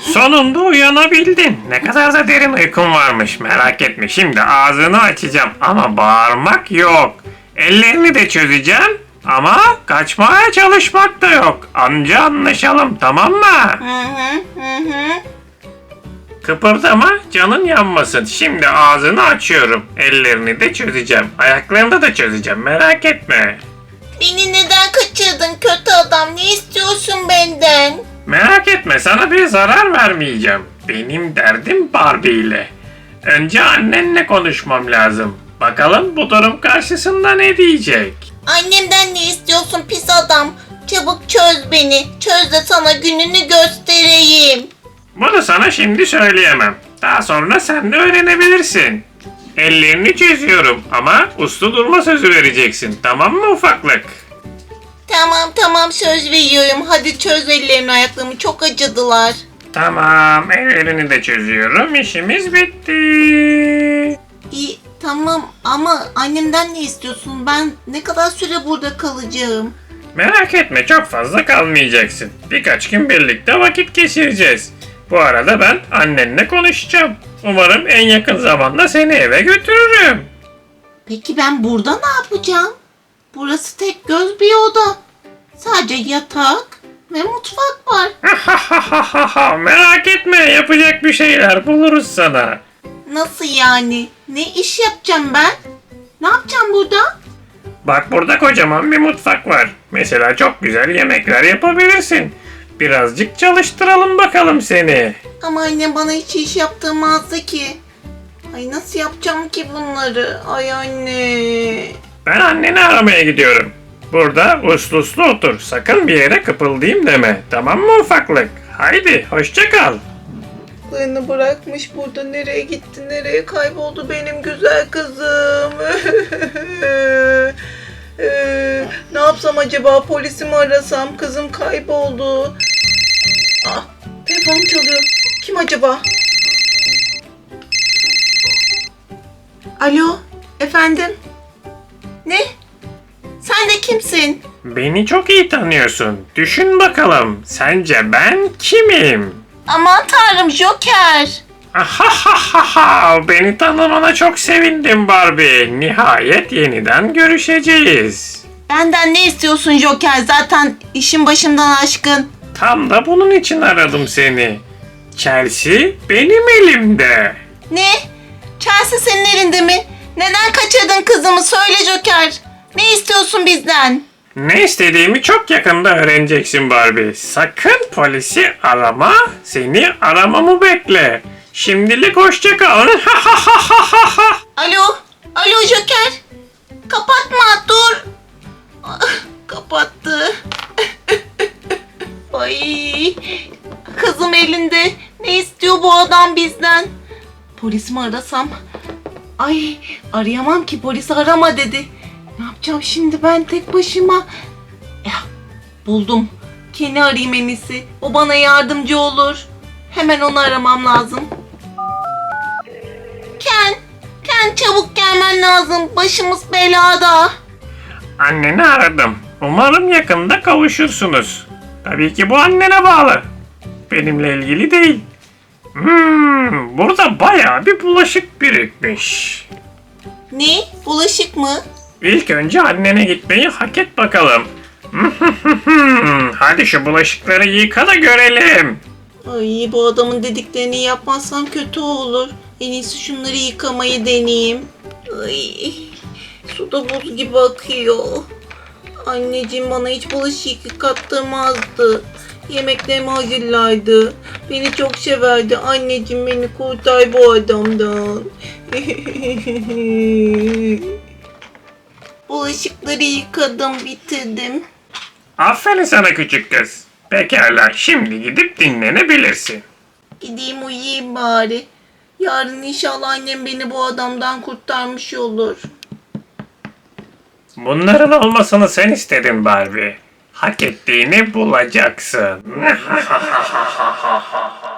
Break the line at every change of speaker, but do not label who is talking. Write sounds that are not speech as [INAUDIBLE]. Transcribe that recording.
Sonunda uyanabildin. Ne kadar da derin uykun varmış. Merak etme şimdi ağzını açacağım ama bağırmak yok. Ellerini de çözeceğim ama kaçmaya çalışmak da yok. Anca anlaşalım tamam mı? Kıpırdama canın yanmasın. Şimdi ağzını açıyorum. Ellerini de çözeceğim. Ayaklarını da çözeceğim merak etme.
Beni neden kaçırdın kötü adam? Ne istiyorsun benden?
Merak etme sana bir zarar vermeyeceğim. Benim derdim Barbie ile. Önce annenle konuşmam lazım. Bakalım bu durum karşısında ne diyecek?
Annemden ne istiyorsun pis adam? Çabuk çöz beni. Çöz de sana gününü göstereyim.
Bunu sana şimdi söyleyemem. Daha sonra sen de öğrenebilirsin. Ellerini çözüyorum ama uslu durma sözü vereceksin. Tamam mı ufaklık?
Tamam tamam söz veriyorum. Hadi çöz ellerimi ayaklarımı çok acıdılar.
Tamam ellerini de çözüyorum. İşimiz bitti.
İyi tamam ama annemden ne istiyorsun? Ben ne kadar süre burada kalacağım?
Merak etme çok fazla kalmayacaksın. Birkaç gün birlikte vakit geçireceğiz. Bu arada ben annenle konuşacağım. Umarım en yakın zamanda seni eve götürürüm.
Peki ben burada ne yapacağım? Burası tek göz bir oda. Sadece yatak ve mutfak var. [LAUGHS]
Merak etme yapacak bir şeyler buluruz sana.
Nasıl yani? Ne iş yapacağım ben? Ne yapacağım burada?
Bak burada kocaman bir mutfak var. Mesela çok güzel yemekler yapabilirsin. Birazcık çalıştıralım bakalım seni.
Ama annem bana hiç iş yaptırmazdı ki. Ay nasıl yapacağım ki bunları? Ay anne.
Ben anneni aramaya gidiyorum. Burada uslu uslu otur. Sakın bir yere kıpıldayım deme. Tamam mı ufaklık? Haydi hoşça kal.
Beni bırakmış burada nereye gitti nereye kayboldu benim güzel kızım. [LAUGHS] Ee, ne yapsam acaba polisi mi arasam kızım kayboldu. Ah, telefonum çalıyor. Kim acaba? Alo efendim. Ne? Sen de kimsin?
Beni çok iyi tanıyorsun. Düşün bakalım. Sence ben kimim?
Aman tanrım Joker.
Ahahaha, beni tanımana çok sevindim Barbie. Nihayet yeniden görüşeceğiz.
Benden ne istiyorsun Joker? Zaten işin başımdan aşkın.
Tam da bunun için aradım seni. Chelsea benim elimde.
Ne? Chelsea senin elinde mi? Neden kaçırdın kızımı? Söyle Joker. Ne istiyorsun bizden?
Ne istediğimi çok yakında öğreneceksin Barbie. Sakın polisi arama, seni aramamı bekle. Şimdilik hoşça kal. [LAUGHS]
Kızım elinde. Ne istiyor bu adam bizden? Polis mi arasam? Ay arayamam ki polisi arama dedi. Ne yapacağım şimdi ben tek başıma? Ya buldum. Ken'i arayayım en iyisi. O bana yardımcı olur. Hemen onu aramam lazım. Ken, Ken çabuk gelmen lazım. Başımız belada.
Anneni aradım. Umarım yakında kavuşursunuz. Tabii ki bu annene bağlı. Benimle ilgili değil. Hmm, burada bayağı bir bulaşık birikmiş.
Ne? Bulaşık mı?
İlk önce annene gitmeyi hak et bakalım. Hadi şu bulaşıkları yıka da görelim.
Ay bu adamın dediklerini yapmazsam kötü olur. En iyisi şunları yıkamayı deneyeyim. Ay su da buz gibi akıyor. Anneciğim bana hiç bulaşık yıkattırmazdı. Yemeklerimi hazırlardı. Beni çok severdi. Anneciğim beni kurtar bu adamdan. [LAUGHS] Bulaşıkları yıkadım, bitirdim.
Aferin sana küçük kız. Pekala şimdi gidip dinlenebilirsin.
Gideyim uyuyayım bari. Yarın inşallah annem beni bu adamdan kurtarmış olur.
Bunların olmasını sen istedin Barbie. Hak ettiğini bulacaksın. [LAUGHS]